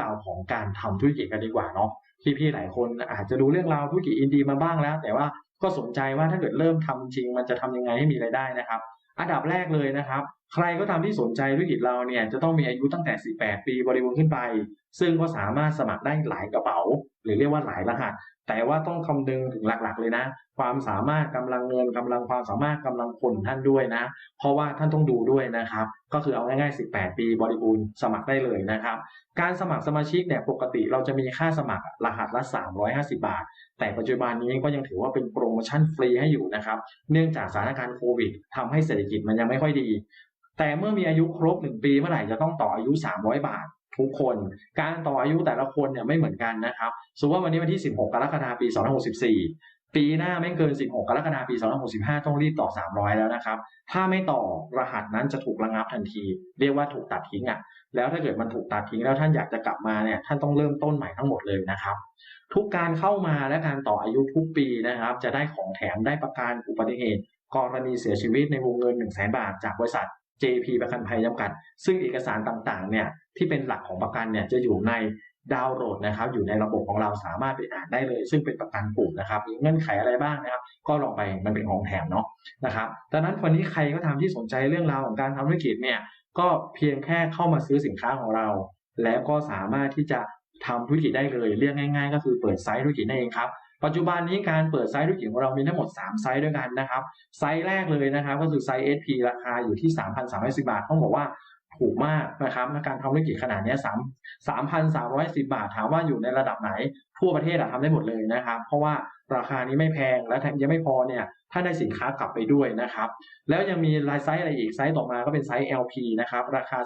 ราวของการทำธุรกิจกันดีกว่าเนาะพี่ๆหลายคนอาจจะดูเรื่องราวธุรกิจอินดีมาบ้างแล้ว แต่ว่าก็สนใจว่าถ้าเกิดเริ่มทำจริง มันจะทำยังไงให้มีรายได้นะครับ อันดับแรกเลยนะครับ ใครก็ตามที่สนใจธุรกิจเราเนี่ยจะต้องมีอายุตั้งแต่ 18 ปีบริบูรณ์ขึ้นไป ซึ่งก็สามารถสมัครได้หลายกระเป๋า หรือเรียกว่าหลายรหัส แต่ว่าต้องคำนึงถึงหลักๆ เลยนะ ความสามารถกำลังเงินกำลังความสามารถกำลังคนท่านด้วยนะ เพราะว่าท่านต้องดูด้วยนะครับ ก็คือเอาง่ายๆ 18 ปีบริบูรณ์สมัครได้เลยนะครับ การสมัครสมาชิกเนี่ยปกติเราจะมีค่าสมัครรหัสละ 350 บาท แต่ปัจจุบันนี้ก็ยังถือว่าเป็นโปรโมชั่นฟรีให้อยู่นะครับ เนื่องจากสถานการณ์โควิดทำให้เศรษฐกิจมันยังไม่ค่อยดีแต่เมื่อมีอายุครบ 1 ปีเมื่อไหร่จะต้องต่ออายุ 300 บาท ทุกคนการต่ออายุแต่ละคนเนี่ยไม่เหมือนกันนะครับสมมติว่าวันนี้วันที่ 16 กรกฎาคมปี 2564 ปีหน้าไม่เกิน 16 กรกฎาคมปี 2565 ต้องรีบต่อ 300 แล้วนะครับ ถ้าไม่ต่อรหัสนั้นจะถูกระงับทันที เรียกว่าถูกตัดทิ้งอะแล้วถ้าเกิดมันถูกตัดทิ้งแล้วท่านอยากจะกลับมาเนี่ยท่านต้องเริ่มต้นใหม่ทั้งหมดเลยนะครับทุกการเข้ามาและการต่ออายุทุกปีนะครับ จะได้ของแถมได้ประกันอุบัติเหตุกรณีเสียชีวิตในวงเงิน 1 0 0 0 0แบาทจากบริษัท JP ประกันภัยจำกัด ซึ่งเอกสารต่างๆเนี่ยที่เป็นหลักของประกันเนี่ยจะอยู่ในดาวน์โหลดนะครับ อยู่ในระบบของเราสามารถไปอ่านได้เลย ซึ่งเป็นประกันกลุ่มนะครับมีเงื่อนไขอะไรบ้างนะครับ ก็ลองไปมันเป็นของแถมเนาะนะครับดังนั้นวันนี้ใครก็ทำที่สนใจเรื่องราวของการทำธุรกิจเนี่ยก็เพียงแค่เข้ามาซื้อสินค้าของเรา แล้วก็สามารถที่จะทำธุรกิจได้เลย เรียกง่าย ๆ ก็คือเปิดไซต์ธุรกิจนั่นเองครับ ปัจจุบันนี้การเปิดไซต์ธุรกิจของเรามีทั้งหมด 3 ไซต์ด้วยกันนะครับ ไซต์แรกเลยนะครับก็คือไซต์ SP ราคาอยู่ที่ 3,310 บาท ต้องบอกว่าถูกมากนะครับในการทำธุรกิจขนาดนี้3 3,310 บาท ถามว่าอยู่ในระดับไหน ทั่วประเทศอะทำได้หมดเลยนะครับ เพราะว่าราคานี้ไม่แพงและยังไม่พอเนี่ยถ้าได้สินค้ากลับไปด้วยนะครับ แล้วยังมีลน์ไซส์อะไรอีกไซส์ต่อมาก็เป็นไซส์ LP นะครับราคา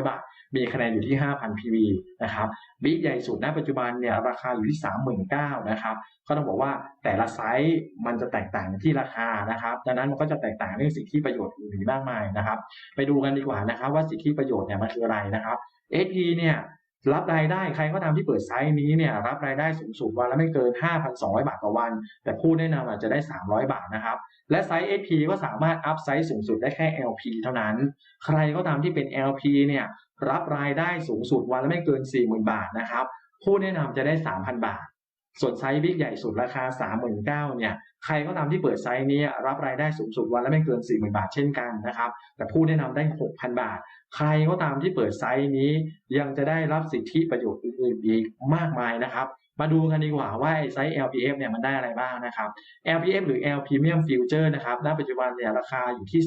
27,900 บาท มีคะแนนอยู่ที่ 5,000 PV นะครับบิ๊กใหญ่สุดณปัจจุบันเนี่ยราคาอยู่ที่ 39,000นะครับก็ต้องบอกว่าแต่ละไซส์มันจะแตกต่างที่ราคานะครับดังนั้นมันก็จะแตกต่างเรื่องสิทธิประโยชน์อื่นๆมากมายนะครับ ไปดูกันดีกว่านะครับว่าสิทธิประโยชน์เนี่ยมันคืออะไรนะครับ SP เนี่ย รับรายได้ใครก็ตามที่เปิดไซต์นี้เนี่ยรับรายได้สูงสุดวันละไม่เกิน 5,200 บาทต่อวัน แต่ผู้แนะนำอาจจะได้ 300 บาทนะครับ และไซส์ SP ก็สามารถอัพไซส์สูงสุดได้แค่ LP เท่านั้น ใครก็ตามที่เป็น LP เนี่ยรับรายได้สูงสุดวันละไม่เกิน 40,000 บาทนะครับผู้แนะนำจะได้ 3,000 บาท ส่วนไซส์บิ๊กใหญ่สุดราคา 39,000เนี่ยใครก็ตามที่เปิดไซส์นี้รับรายได้สูงสุดวันละไม่เกิน 40,000 บาทเช่นกันนะครับแต่ผู้แนะนำได้ 6,000 บาทใครก็ตามที่เปิดไซส์นี้ยังจะได้รับสิทธิประโยชน์อื่นๆอีกมากมายนะครับมาดูกันดีกว่าว่าไซส์ LPF เนี่ยมันได้อะไรบ้างนะครับ LPF หรือ L Premium Future นะครับณปัจจุบันเนี่ยราคาอยู่ที่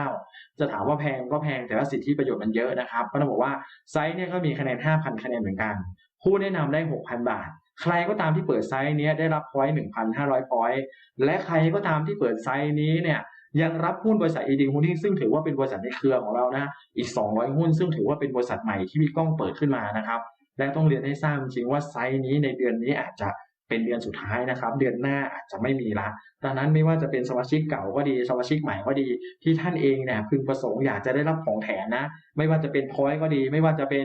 39,000จะถามว่าแพงก็แพงแต่ว่าสิทธิประโยชน์มันเยอะนะครับก็ต้องบอกว่าไซส์เนี่ยก็มีคะแนน 5,000 คะแนนเหมือนกัน ผู้แนะนำได้ 6,000 บาท ใครก็ตามที่เปิดไซส์นี้ได้รับพอยต์1,500พอยต์และใครก็ตามที่เปิดไซส์นี้เนี่ย ยังรับหุ้นบริษัท ED Holding ซึ่งถือว่าเป็นบริษัทในเครือของเรานะอีก 200 หุ้น ซึ่งถือว่าเป็นบริษัทใหม่ที่พี่ก้องเปิดขึ้นมานะครับและต้องเรียนให้ทราบจริงว่าไซส์นี้ในเดือนนี้อาจจะเป็นเดือนสุดท้ายนะครับ เดือนหน้าอาจจะไม่มีละดังนั้นไม่ว่าจะเป็นสมาชิกเก่าก็ดีสมาชิกใหม่ก็ดี ที่ท่านเองเนี่ยพึงประสงค์อยากจะได้รับของแถมนะ ไม่ว่าจะเป็นพอยต์ก็ดี ไม่ว่าจะเป็น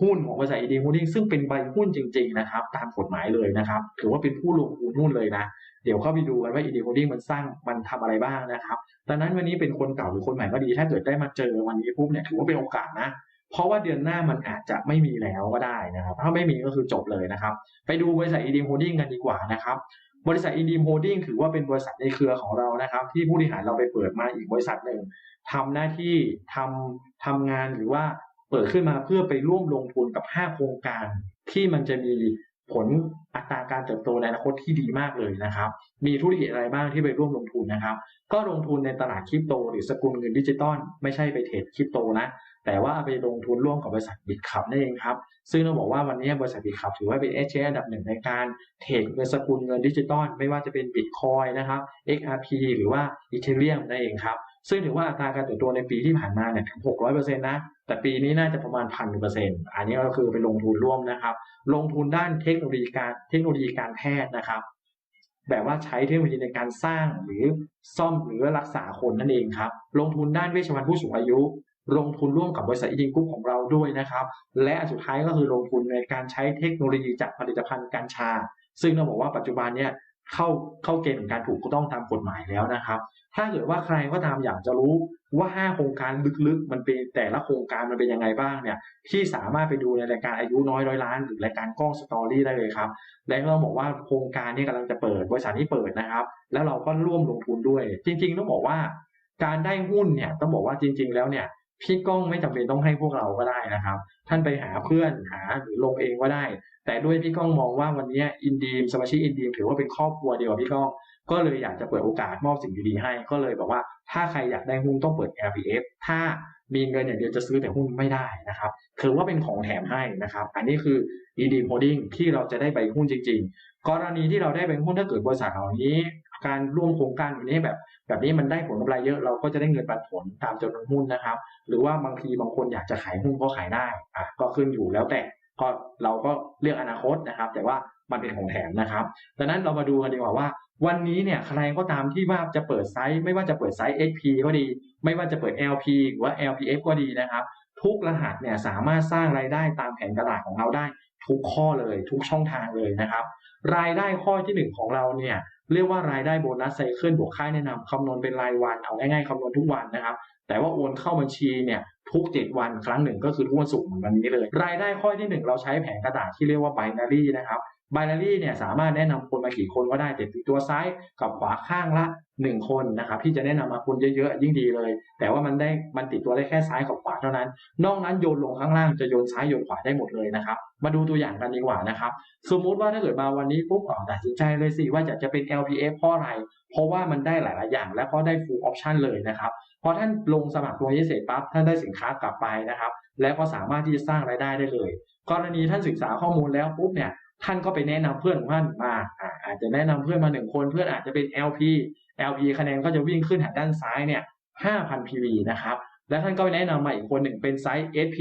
หุ้นของบริษัท ED Holding ซึ่งเป็นใบหุ้นจริง ๆ นะครับ ตามกฎหมายเลยนะครับ ถือว่าเป็นผู้ลงทุนหุ้นเลยนะ เดี๋ยวเข้าไปดูกันว่า ED Holding มันสร้างมันทำอะไรบ้างนะครับดังนั้นวันนี้เป็นคนเก่าหรือคนใหม่ก็ดี ถ้าเกิดได้มาเจอวันนี้ปุ๊บเนี่ยถือว่าเป็นโอกาสนะเพราะว่าเดือนหน้ามันอาจจะไม่มีแล้วก็ได้นะครับ ถ้าไม่มีก็คือจบเลยนะครับ ไปดูบริษัท ED Holding กันดีกว่านะครับบริษัท ED Holding ถือว่าเป็นบริษัทในเครือของเรานะครับ ที่ผู้บริหารเราไปเปิดมาอีกบริษัทหนึ่งทำหน้าที่ทำทำงานหรือว่า เปิดขึ้นมาเพื่อไปร่วมลงทุนกับ 5 โครงการที่มันจะมีผลอัตราการเติบโตในอนาคตที่ดีมากเลยนะครับ มีธุรกิจอะไรบ้างที่ไปร่วมลงทุนนะครับ ก็ลงทุนในตลาดคริปโต หรือสกุลเงินดิจิตอลไม่ใช่ไปเทรดคริปโตนะ แต่ว่าไปลงทุนร่วมกับบริษัทบิตคับนั่นเองครับ ซึ่งต้องบอกว่าวันนี้บริษัทบิตคับถือว่าเป็นเอชอันดับหนึ่งในการเทรดเงินสกุลเงินดิจิตอลไม่ว่าจะเป็นบิตคอยนะครับ XRP หรือว่าอีเทเรียมนั่นเองครับ ซึ่งถือว่าอัตราการเติบโตในปีที่ผ่านมาเนี่ยถึง 600%นะ แต่ปีนี้น่าจะประมาณพันเปอร์เซ็นต์อันนี้ก็คือไปลงทุนร่วมนะครับ ลงทุนด้านเทคโนโลยีการเทคโนโลยีการแพทย์นะครับ แบบว่าใช้เทคโนโลยีในการสร้างหรือซ่อมหรือรักษาคนนั่นเองครับ ลงทุนด้านเวชภัณฑ์ผู้สูงอายุ ลงทุนร่วมกับบริษัทอีดิงกรุ๊ปของเราด้วยนะครับ และอันสุดท้ายก็คือลงทุนในการใช้เทคโนโลยีจากผลิตภัณฑ์กัญชา ซึ่งเราบอกว่าปัจจุบันเนี่ย เข้าเข้าเกณฑ์ของการถูกต้องตามกฎหมายแล้วนะครับ ถ้าเกิดว่าใครก็ตามอยากจะรู้ว่า 5 โครงการลึกๆ มันเป็นแต่ละโครงการมันเป็นยังไงบ้างเนี่ย ที่สามารถไปดูในรายการอายุน้อยร้อยล้าน หรือรายการกล้องสตอรี่ได้เลยครับ และก็ต้องบอกว่าโครงการนี้กำลังจะเปิดบริษัทนี้เปิดนะครับ แล้วเราก็ร่วมลงทุนด้วย จริง ๆ ต้องบอกว่า การได้หุ้นเนี่ยต้องบอกว่าจริง ๆ แล้วเนี่ย พี่ก้องไม่จำเป็นต้องให้พวกเราก็ได้นะครับ ท่านไปหาเพื่อนหาหรือลงเองก็ได้ แต่ด้วยพี่ก้องมองว่าวันนี้อินดีมสมาชิกอินดีมถือว่าเป็นครอบครัวเดียวพี่ก้อง ก็เลยอยากจะเปิดโอกาสมอบสิ่งดีๆให้ ก็เลยบอกว่าถ้าใครอยากได้หุ้นต้องเปิด LPF ถ้ามีเงินอย่างเดียวจะซื้อแต่หุ้นไม่ได้นะครับถือว่าเป็นของแถมให้นะครับ อันนี้คือ e d m Holding ที่เราจะได้ใบหุ้นจริง ๆ กรณีที่เราได้ใบหุ้นถ้าเกิดบริษัทเหล่านี้ การร่วมโครงการแบบนี้แบบ แบบนี้มันได้ผลกำไรเยอะเราก็จะได้เงินปันผลตามจำนวนหุ้นนะครับ หรือว่าบางทีบางคนอยากจะขายหุ้นก็ขายได้อะก็ขึ้นอยู่แล้วแต่ก็เราก็เลือกอนาคตนะครับ แต่ว่ามันเป็นของแถมนะครับดังนั้นเรามาดูกันดีกว่าว่า วันนี้เนี่ยใครก็ตามที่ว่าจะเปิดไซส์ไม่ว่าจะเปิดไซส์ XP ก็ดี ไม่ว่าจะเปิด LP หรือว่า LPF ก็ดีนะครับ ทุกรหัสเนี่ยสามารถสร้างรายได้ตามแผนตลาดของเราได้ ทุกข้อเลย ทุกช่องทางเลยนะครับ รายได้ข้อที่หนึ่งของเราเนี่ย เรียกว่ารายได้โบนัสไซเคิลบวกค่าแนะนำคำนวณเป็นรายวันเอาง่ายๆคำนวณทุกวันนะครับ แต่ว่าโอนเข้าบัญชีเนี่ยทุก 7 วันครั้งหนึ่งก็คือทุกวันศุกร์เหมือนวันนี้เลย รายได้ข้อที่ 1 เราใช้แผงกระดาษที่เรียกว่าไบนารีนะครับ binary เนี่ยสามารถแนะนำคนมากี่คนก็ได้แต่ติดตัวซ้ายกับขวาข้างละ 1 คนนะครับที่จะแนะนำมาคนเยอะๆยิ่งดีเลย แต่ว่ามันได้มันติดตัวได้แค่ซ้ายกับขวาเท่านั้น นอกนั้นโยนลงข้างล่างจะโยนซ้ายโยนขวาได้หมดเลยนะครับมาดูตัวอย่างกันดีกว่านะครับสมมุติว่าถ้าเกิดมาวันนี้ปุ๊บอ๋อตัดสินใจเลยสิว่าจะจะเป็น LPF เพราะอะไรเพราะว่ามันได้หลายๆอย่าง และเพราะได้ full option เลยนะครับพอท่านลงสมัครตัวนี้เสร็จปั๊บท่านได้สินค้ากลับไปนะครับแล้วก็สามารถที่จะสร้างรายได้ได้เลย กรณีท่านศึกษาข้อมูลแล้วปุ๊บเนี่ย ท่านก็ไปแนะนำเพื่อนของท่านมาอาจจะแนะนำเพื่อนมาหนึ่งคน เพื่อนอาจจะเป็น LP LP คะแนนก็จะวิ่งขึ้นทางด้านซ้ายเนี่ย5,000 PV นะครับแล้วท่านก็ไปแนะนำมาอีกคนหนึ่งเป็นไซส์ SP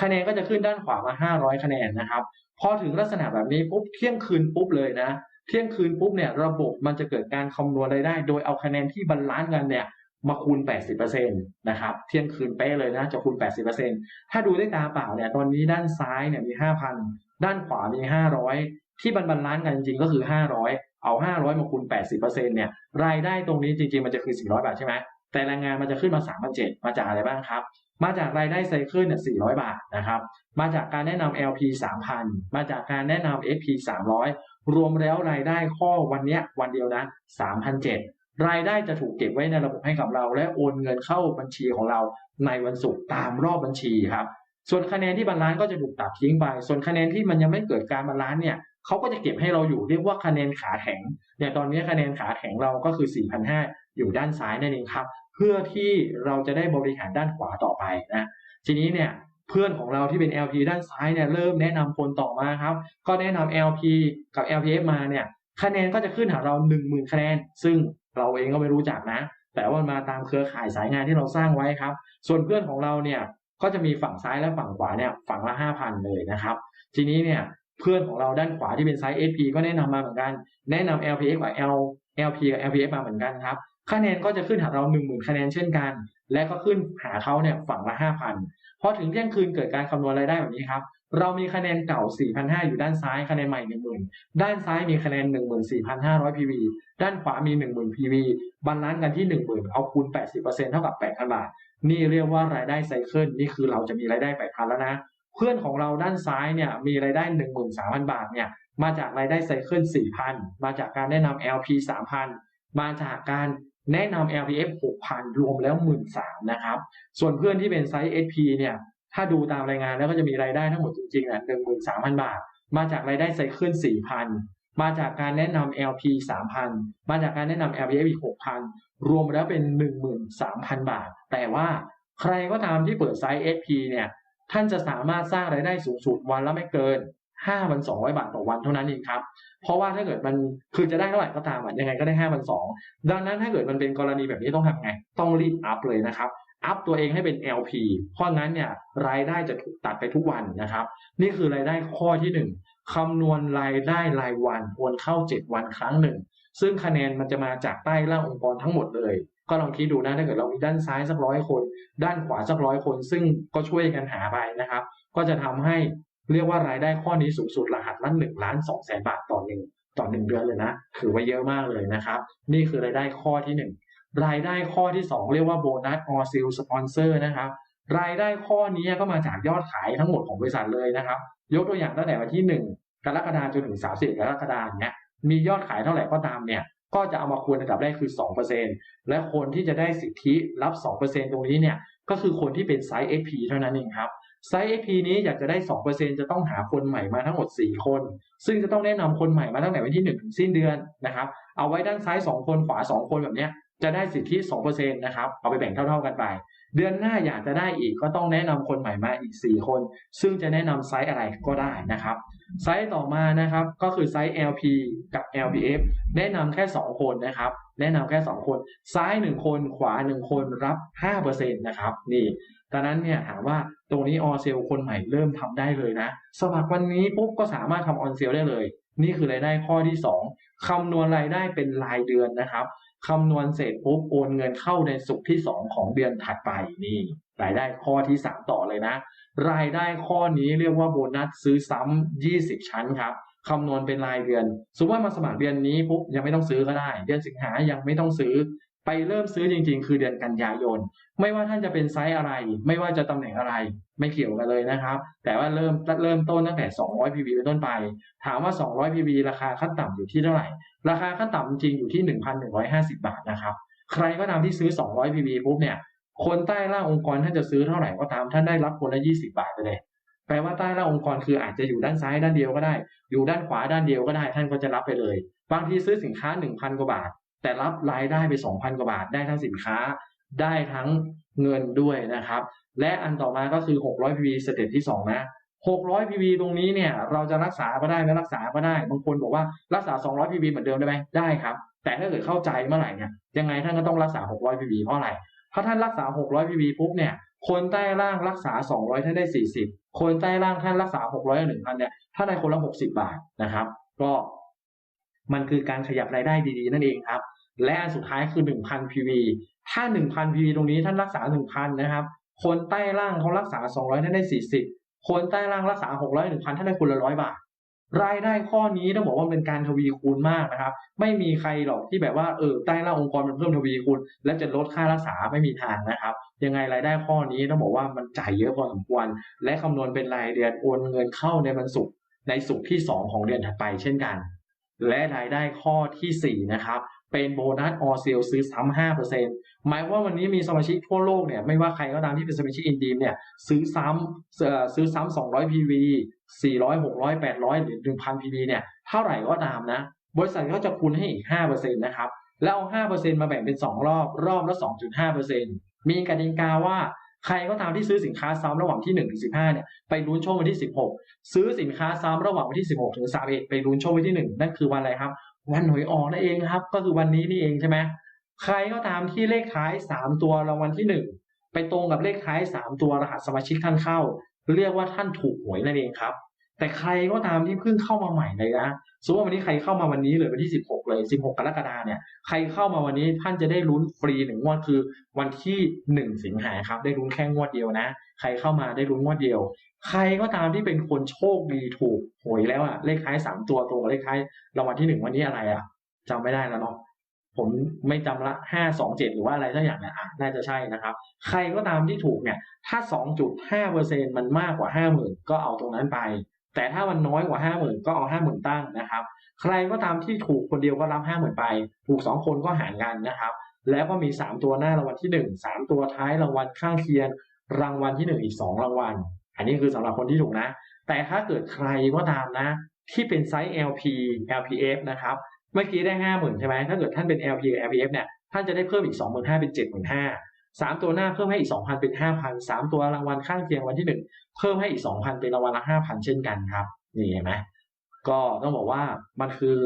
คะแนนก็จะขึ้นด้านขวามา 500 คะแนนนะครับ พอถึงลักษณะแบบนี้ปุ๊บเที่ยงคืนปุ๊บเลยนะ เที่ยงคืนปุ๊บเนี่ยระบบมันจะเกิดการคำนวณรายได้ โดยเอาคะแนนที่บาลานซ์กันเนี่ย มาคูณ 80%นะครับ เที่ยงคืนเป๊ะเลยนะ จะคูณ 80%ถ้าดูด้วยตาเปล่าเนี่ย ตอนนี้ด้านซ้ายเนี่ยมี 5,000 ด้านขวามี 500 ที่บรรบาลานกันจริงๆก็คือ 500 เอา 500 มาคูณ 80%เนี่ย รายได้ตรงนี้จริง ๆ มันจะคือ 400 บาทใช่ไหม แต่แรงงานมันจะขึ้นมา 3,700 มาจากอะไรบ้างครับ มาจากรายได้ไซเคิลเนี่ย 400 บาทนะครับ มาจากการแนะนำ LP 3,000 มาจากการแนะนำ FP 300 รวมแล้วรายได้ข้อวันเนี้ยวันเดียวนะ3,700 รายได้จะถูกเก็บไว้ในระบบให้กับเรา และโอนเงินเข้าบัญชีของเราในวันศุกร์ตามรอบบัญชีครับ ส่วนคะแนนที่บาลานซ์ก็จะถูกตัดทิ้งไป ส่วนคะแนนที่มันยังไม่เกิดการบาลานซ์เนี่ยเขาก็จะเก็บให้เราอยู่เรียกว่าคะแนนขาแข็งอย่างตอนนี้คะแนนขาแข็งเราก็คือ 4,500 อยู่ด้านซ้ายนั่นเองครับ เพื่อที่เราจะได้บริหารด้านขวาต่อไปนะทีนี้เนี่ยเพื่อนของเราที่เป็น LP ด้านซ้ายเนี่ยเริ่มแนะนำคนต่อมาครับ ก็แนะนำ LP กับ LPF มาเนี่ยคะแนนก็จะขึ้นหาเรา 10,000 คะแนน ซึ่ง เราเองก็ไม่รู้จักนะ แต่ว่ามาตามเครือข่ายสายงานที่เราสร้างไว้ครับ ส่วนเพื่อนของเราเนี่ยก็จะมีฝั่งซ้ายและฝั่งขวาเนี่ยฝั่งละ5,000เลยนะครับ ทีนี้เนี่ยเพื่อนของเราด้านขวาที่เป็นไซส์ SP ก็แนะนำมาเหมือนกัน แนะนำ LPF กับ L LP กับ LPF มาเหมือนกันครับคะแนนก็จะขึ้นหาเรา10,000คะแนนเช่นกัน และก็ขึ้นหาเขาเนี่ยฝั่งละ5,000พอถึงเที่ยงคืนเกิดการคำนวณรายได้แบบนี้ครับ เรามีคะแนนเก่า 4,500 อยู่ด้านซ้าย คะแนนใหม่ 10,000 ด้านซ้ายมีคะแนน 14,500 PV ด้านขวามี 10,000 PV บาลานซ์กันที่ 10,000 เอาคูณ 80%เท่ากับ 8,000 บาท นี่เรียกว่ารายได้ไซเคิล นี่คือเราจะมีรายได้ 8,000 แล้วนะ เพื่อนของเราด้านซ้ายเนี่ยมีรายได้ 13,000 บาทเนี่ย มาจากรายได้ไซเคิล 4,000 มาจากการแนะนำ LP 3,000 มาจากการแนะนำ LPF 6,000 รวมแล้ว 13,000 นะครับ ส่วนเพื่อนที่เป็นไซส์ SP เนี่ย ถ้าดูตามรายงานแล้วก็จะมีรายได้ทั้งหมดจริงๆอะ13,000บาท มาจากรายได้ไซเคิล4,000มาจากการแนะนำ LP 3,000มาจากการแนะนำ LPF อีก6,000รวมแล้วเป็น13,000บาท แต่ว่าใครก็ตามที่เปิดไซส์ SP เนี่ยท่านจะสามารถสร้างรายได้สูงสุดวันละไม่เกิน5,200บาทต่อวันเท่านั้นเองครับ เพราะว่าถ้าเกิดมันคือจะได้เท่าไหร่ก็ตามอะยังไงก็ได้5,200ดังนั้นถ้าเกิดมันเป็นกรณีแบบนี้ต้องทำไง ต้องรีบอัพเลยนะครับ อัพตัวเองให้เป็น LP เพราะงั้นเนี่ยรายได้จะถูกตัดไปทุกวันนะครับ นี่คือรายได้ข้อที่ 1คำนวณรายได้รายวันโอนเข้า 7 วันครั้งหนึ่ง ซึ่งคะแนนมันจะมาจากใต้ล่างองค์กรทั้งหมดเลย ก็ลองคิดดูนะถ้าเกิดเรามีด้านซ้ายสักร้อยคน ด้านขวาสักร้อยคน ซึ่งก็ช่วยกันหาไปนะครับ ก็จะทำให้เรียกว่ารายได้ข้อนี้สูงสุดรหัสละหนึ่งล้านสองแสนบาทต่อหนึ่งต่อหนึ่งเดือนเลยนะถือว่าเยอะมากเลยนะครับ นี่คือรายได้ข้อที่หนึ่ง รายได้ข้อที่สองเรียกว่าโบนัสออซิลสปอนเซอร์นะครับรายได้ข้อนี้ก็มาจากยอดขายทั้งหมดของบริษัทเลยนะครับ ยกตัวอย่างตั้งแต่วันที่หนึ่งกรกฎาคมจนถึงสามสิบกรกฎาคมเนี้ยมียอดขายเท่าไหร่ก็ตามเนี่ยก็จะเอามาคูณอันดับแรกคือ 2%และคนที่จะได้สิทธิรับ 2%ตรงนี้เนี่ยก็คือคนที่เป็นไซส์ XP เท่านั้นเองครับไซส์ XP นี้อยากจะได้ 2%จะต้องหาคนใหม่มาทั้งหมด 4 คน ซึ่งจะต้องแนะนำคนใหม่มาตั้งแต่วันที่1ถึงสิ้นเดือนนะครับ เอาไว้ด้านซ้าย 2 คนขวา 2 คนแบบเนี้ย จะได้สิทธิ2%นะครับเอาไปแบ่งเท่า ๆกันไป เดือนหน้าอยากจะได้อีกก็ต้องแนะนำคนใหม่มาอีก 4 คน ซึ่งจะแนะนำไซส์อะไรก็ได้นะครับไซส์ต่อมานะครับก็คือไซส์ LP กับ LPF แนะนำแค่ 2 คนนะครับ แนะนำแค่ 2 คน ซ้าย 1 คนขวา 1 คนรับ 5%นะครับนี่ดังนั้นเนี่ยถามว่าตรงนี้ออเซลคนใหม่เริ่มทำได้เลยนะ สมัครวันนี้ปุ๊บก็สามารถทำออนเซลได้เลย นี่คือรายได้ข้อที่ 2คำนวณรายได้เป็นรายเดือนนะครับ คำนวณเสร็จปุ๊บโอนเงินเข้าในสุขที่ 2 ของเดือนถัดไปนี่รายได้ข้อที่ 3 ต่อเลยนะ รายได้ข้อนี้เรียกว่าโบนัสซื้อซ้ำ20 ชั้นครับคำนวณเป็นรายเดือนสมมติว่ามาสมัครเดือนนี้ปุ๊บยังไม่ต้องซื้อก็ได้ เดือนสิงหายังไม่ต้องซื้อ ไปเริ่มซื้อจริง ๆ คือเดือนกันยายน ไม่ว่าท่านจะเป็นไซส์อะไร ไม่ว่าจะตำแหน่งอะไร ไม่เกี่ยวกันเลยนะครับ แต่ว่าเริ่มเริ่มต้นตั้งแต่ 200 PV เป็นต้นไป ถามว่า 200 PV ราคาขั้นต่ำอยู่ที่เท่าไหร่ ราคาขั้นต่ำจริงอยู่ที่ 1,150 บาทนะครับ ใครก็ตามที่ซื้อ 200 PV ปุ๊บเนี่ย คนใต้ล่างองค์กรท่านจะซื้อเท่าไหร่ก็ตามท่านได้รับคนละ 20 บาทไปเลย แปลว่าใต้ล่างองค์กรคืออาจจะอยู่ด้านซ้ายด้านเดียวก็ได้ อยู่ด้านขวาด้านเดียวก็ได้ ท่านก็จะรับไปเลย บางทีซื้อสินค้า 1,000 กว่าบาท แต่รับรายได้ไป 2,000 กว่าบาทได้ทั้งสินค้าได้ทั้งเงินด้วยนะครับ และอันต่อมาก็คือ 600 PV สเต็ปที่ 2 นะ 600 PV ตรงนี้เนี่ยเราจะรักษาก็ได้ไม่รักษาก็ได้ บางคนบอกว่ารักษา 200 PV เหมือนเดิมได้ไหมได้ครับ แต่ถ้าเกิดเข้าใจเมื่อไหร่เนี่ยยังไงท่านก็ต้องรักษา 600 PV เพราะอะไรถ้าะท่านรักษา 600 PV ปุ๊บเนี่ยคนใต้ล่างรักษา 200 ท่านได้ 40 คนใต้ล่างท่านรักษา 600กับ1,000เนี่ยถ้าได้คนละ 60 บาทนะครับ ก็ มันคือการขยับรายได้ดีๆ นั่นเองครับ และอันสุดท้ายคือ 1,000 PV ถ้า 1,000 PV ตรงนี้ท่านรักษา 1,000 นะครับ คนใต้ล่างเขารักษา 200 ท่านได้ 40 คนใต้ล่างรักษา 600 1,000 ท่านได้คนละ100บาท รายได้ข้อนี้ต้องบอกว่าเป็นการทวีคูณมากนะครับ ไม่มีใครหรอกที่แบบว่าเออใต้ล่างองค์กรมันเพิ่มทวีคูณ และจะลดค่ารักษาไม่มีทางนะครับ ยังไงรายได้ข้อนี้ต้องบอกว่ามันจ่ายเยอะพอสมควร และคำนวณเป็นรายเดือนโอนเงินเข้าในวันศุกร์ในศุกร์ที่ 2 ของเดือนถัดไปเช่นกัน และรายได้ข้อทีสี่ 4 นะครับ เป็นโบนัสออเซลซื้อซ้ำห้าเปอร์เซ็นต์หมายว่าวันนี้มีสมาชิกทั่วโลกเนี่ย ไม่ว่าใครก็ตามที่เป็นสมาชิกอินดีมเนี่ย ซื้อซ้ำซื้อซ้ำสองร้อย PV สี่ร้อยหกร้อยแปดร้อยหรือหนึ่งพัน PV เนี่ย เท่าไหร่ก็ตามนะ บริษัทก็จะคูณให้อีกห้าเปอร์เซ็นต์นะครับ แล้วเอาห้าเปอร์เซ็นต์มาแบ่งเป็นสองรอบ รอบละสองจุดห้าเปอร์เซ็นต์มีกติกาว่า ใครก็ตามที่ซื้อสินค้าซ้ำระหว่างที่1ถึง15เนี่ยไปลุ้นช่วันที่ 16 ซื้อสินค้าซ้ำระหว่างวันที่ 16ถึง31ไปลุ้นช่วงวันที่ 1 นั่นคือวันอะไรครับ วันหวยออกนั่นเองครับ ก็คือวันนี้นี่เองใช่ไหมใครก็ตามที่เลขท้าย 3 ตัวรางวัลที่ 1 ไปตรงกับเลขท้าย 3 ตัวรหัสสมาชิกท่านเข้า เรียกว่าท่านถูกหวยนั่นเองครับ แต่ใครก็ตามที่เพิ่งเข้ามาใหม่เลยนะสมมติว่าวันนี้ใครเข้ามาวันนี้เลยวันที่ 16 เลย 16 กรกฎาเนี่ยใครเข้ามาวันนี้ท่านจะได้ลุ้นฟรีหนึ่งงวดคือวันที่ 1 สิงหาครับ ได้ลุ้นแค่งวดเดียวนะ ใครเข้ามาได้ลุ้นงวดเดียว ใครก็ตามที่เป็นคนโชคดีถูกหวยแล้วอะเลขท้ายสามตัวตรงกับเลขท้ายรางวัลที่หนึ่งวันนี้อะไรอะจำไม่ได้แล้วเนาะผมไม่จำละห้าสองเจ็ดหรือว่าอะไรสักอย่างเนี่ยอะน่าจะใช่นะครับ ใครก็ตามที่ถูกเนี่ย ถ้าสองจุดห้าเปอร์เซ็นมันมากกว่าห้าหมื่นก็เอาตรงนั้นไป แต่ถ้ามันน้อยกว่าห้าหมื่นก็เอาห้าหมื่นตั้งนะครับ ใครก็ตามที่ถูกคนเดียวก็รับห้าหมื่นไป ถูกสองคนก็หารกันนะครับ แล้วก็มีสามตัวหน้ารางวัลที่หนึ่งสามตัวท้ายรางวัลข้างเคียงรางวัลที่หนึ่งอีกสองรางวัล อันนี้คือสำหรับคนที่ถูกนะ แต่ถ้าเกิดใครก็ตามนะ ที่เป็นไซส์ LP LPF นะครับ เมื่อกี้ได้ห้าหมื่นใช่ไหมถ้าเกิดท่านเป็น LP กับ LPF เนี่ยท่านจะได้เพิ่มอีกสองหมื่นห้าเป็นเจ็ดหมื่นห้า สามตัวหน้าเพิ่มให้อีกสองพันเป็นห้าพันสามตัวรางวัลข้างเคียงวันที่หนึ่งเพิ่มให้อีกสองพันเป็นรางวัลละห้าพันเช่นกันครับ นี่เห็นไหมก็ต้องบอกว่ามันคือ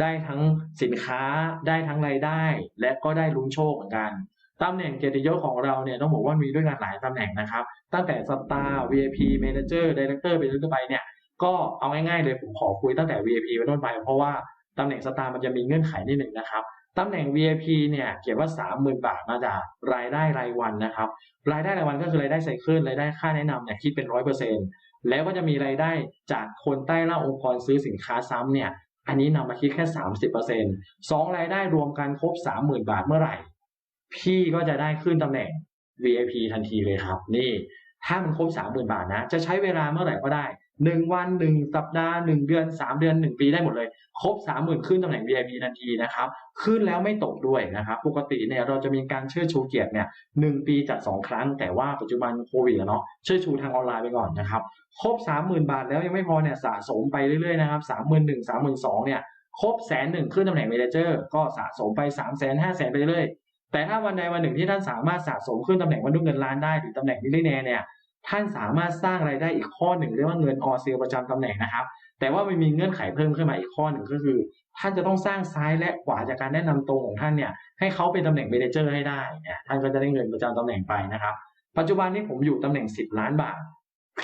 ได้ทั้งสินค้าได้ทั้งรายได้ และก็ได้ลุ้นโชคเหมือนกันตำแหน่งเกียรติยศของเราเนี่ยต้องบอกว่ามีด้วยกันหลายตำแหน่งนะครับ ตั้งแต่สตาร์ VIP Manager Director เป็นต้นไปเนี่ยก็เอาง่ายๆเลยผมขอคุยตั้งแต่ VIP เป็นต้นไปเพราะว่าตำแหน่งสตาร์มันจะมีเงื่อนไขนิดหนึ่งนะครับ ตำแหน่ง VIP เนี่ยเขียนว่า 30,000 บาทมาจากรายได้รายวันนะครับ รายได้รายวันก็คือรายได้ไซเคิลรายได้ค่าแนะนำเนี่ยคิดเป็นร้อยเปอร์เซ็นต์แล้วก็จะมีรายได้จากคนใต้ล่าองค์กรซื้อสินค้าซ้ำเนี่ยอันนี้นำมาคิดแค่สามสิบเปอร์เซ็นสองรายได้รวมกันครบสามหมื่นบาทเมื่อไหร่ พี่ก็จะได้ขึ้นตำแหน่ง VIP ทันทีเลยครับ นี่ถ้ามันครบสามหมื่นบาทนะ จะใช้เวลาเมื่อไหร่ก็ได้ หนึ่งวันหนึ่งสัปดาห์หนึ่งเดือนสามเดือนหนึ่งปีได้หมดเลย ครบสามหมื่นขึ้นตำแหน่ง VIP ทันทีนะครับ ขึ้นแล้วไม่ตกด้วยนะครับ ปกติเนี่ยเราจะมีการเชิดชูเกียรติเนี่ยหนึ่งปีจัดสองครั้ง แต่ว่าปัจจุบันโควิดเนาะเชิดชูทางออนไลน์ไปก่อนนะครับ ครบสามหมื่นบาทแล้วยังไม่พอเนี่ยสะสมไปเรื่อยๆนะครับสามหมื่นหนึ่งสามหมื่นสองเนี่ยครบแสนหนึ่งขึ้นตำแหน่งเมเนเจอร์ก็สะสมไปสามแสนห้าแสนไปเรื่อยๆแต่ถ้าวันใดวันหนึ่งที่ท่านสามารถสะสมขึ้นตำแหน่งมนุษย์เงินล้านได้หรือตำแหน่งมิลเลนเนียเนี่ย ท่านสามารถสร้างรายได้อีกข้อหนึ่งเรียกว่าเงินออเซลประจำตำแหน่งนะครับ แต่ว่ามันมีเงื่อนไขเพิ่มขึ้นมาอีกข้อหนึ่งก็คือ ท่านจะต้องสร้างซ้ายและขวาจากการแนะนำตรงของท่านเนี่ยให้เขาเป็นตำแหน่งเมเนเจอร์ให้ได้เนี่ยท่านก็จะได้เงินประจำตำแหน่งไปนะครับ ปัจจุบันนี้ผมอยู่ตำแหน่ง 10 ล้านบาท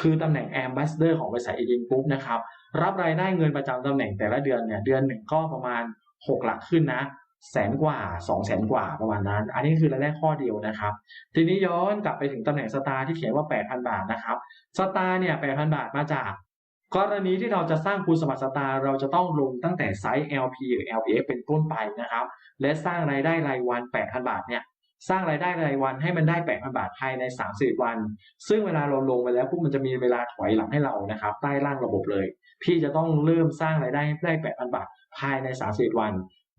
คือตำแหน่งแอมบ s สเดอร์ของบริษัทเอีดินปุ๊บนะครับรับรายได้เงินประจำตำแหน่งแต่ละเดือนเนี่ยเดือนหนึ่งก็ประมาณ 6 หลักขึ้นนะ แสนกว่า2 0 0แสนกว่าประมาณนั้น อันนี้คือรายได้ข้อเดียวนะครับ ทีนี้ย้อนกลับไปถึงตำแหน่งสตาร์ที่เขียนว่า 8,000 บาทนะครับ สตาร์เนี่ย 8,000 บาทมาจาก กรณีที่เราจะสร้างคุณสมบัติสตาร์เราจะต้องลงตั้งแต่ไซส์ LP หรือ LPF เป็นต้นไปนะครับ และสร้างรายได้รายวัน 8,000 บาทเนี่ย สร้างรายได้รายวันให้มันได้ 8,000 บาทภายใน 30 วัน ซึ่งเวลาเราลงไปแล้วพวกมันจะมีเวลาถอยหลังให้เรานะครับ ใต้ล่างระบบเลย พี่จะต้องเริ่มสร้างรายได้ให้ได้ 8,000 บาทภายใน 30 วัน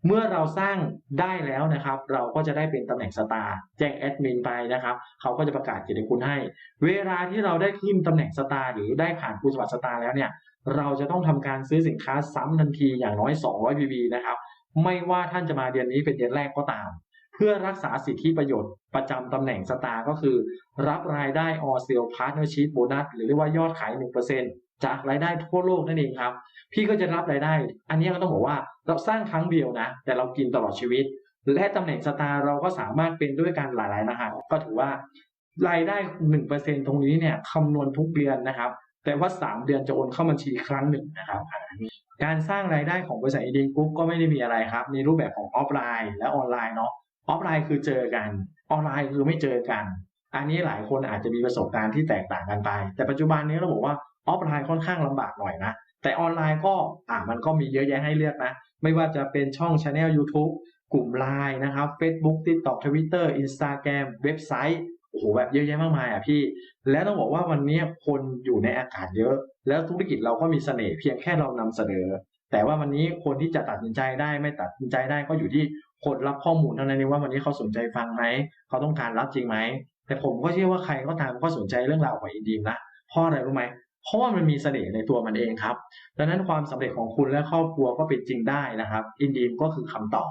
เมื่อเราสร้างได้แล้วนะครับ เราก็จะได้เป็นตำแหน่งสตาร์แจ้งแอดมินไปนะครับ เขาก็จะประกาศเกียรติคุณให้ เวลาที่เราได้ขึ้นตำแหน่งสตาร์หรือได้ผ่านคุณสมบัติสตาร์แล้วเนี่ยเราจะต้องทำการซื้อสินค้าซ้ำทันทีอย่างน้อย 200 BB นะครับ ไม่ว่าท่านจะมาเดือนนี้เป็นเดือนแรกก็ตาม เพื่อรักษาสิทธิประโยชน์ประจำตำแหน่งสตาร์ก็คือ รับรายได้ All Sale Partnership Bonus หรือเรียกว่ายอดขาย 1% จากรายได้ทั่วโลกนั่นเองครับ พี่ก็จะรับรายได้ อันนี้ก็ต้องบอกว่าเราสร้างครั้งเดียวนะ แต่เรากินตลอดชีวิต และตำแหน่งสตาร์เราก็สามารถเป็นด้วยการหลายๆรหัสก็ถือว่ารายได้1%ตรงนี้เนี่ยคำนวณทุกเดือนนะครับ แต่ว่า3เดือนจะโอนเข้าบัญชีครั้งหนึ่งนะครับการสร้างรายได้ของบริษัทอีดินกรุ๊ปก็ไม่ได้มีอะไรครับ ในรูปแบบของออฟไลน์และออนไลน์เนาะออฟไลน์คือเจอกันออนไลน์คือไม่เจอกัน อันนี้หลายคนอาจจะมีประสบการณ์ที่แตกต่างกันไป แต่ปัจจุบันนี้เราบอกว่า ออฟไลน์ค่อนข้างลำบากหน่อยนะ แต่ออนไลน์ก็อ่ามันก็มีเยอะแยะให้เลือกนะ ไม่ว่าจะเป็นช่อง Channel YouTube กลุ่ม Line นะครับ Facebook TikTok Twitter Instagram เว็บไซต์โอ้โหแบบเยอะแยะมากมายอะพี่ และต้องบอกว่าวันนี้คนอยู่ในอากาศเยอะ แล้วธุรกิจเราก็มีเสน่ห์เพียงแค่เรานำเสนอ แต่ว่าวันนี้คนที่จะตัดสินใจได้ไม่ตัดสินใจได้ก็อยู่ที่คนรับข้อมูลเท่านั้นเองว่าวันนี้เขาสนใจฟังไหมเขาต้องการรับจริงไหมแต่ผมก็เชื่อว่าใครก็ตามก็สนใจเรื่องราวของอินดีมนะเพราะอะไรรู้ไหม เพราะว่ามันมีเสน่ห์ในตัวมันเองครับดังนั้นความสำเร็จของคุณและครอบครัวก็เป็นจริงได้นะครับ อินดีมก็คือคำตอบ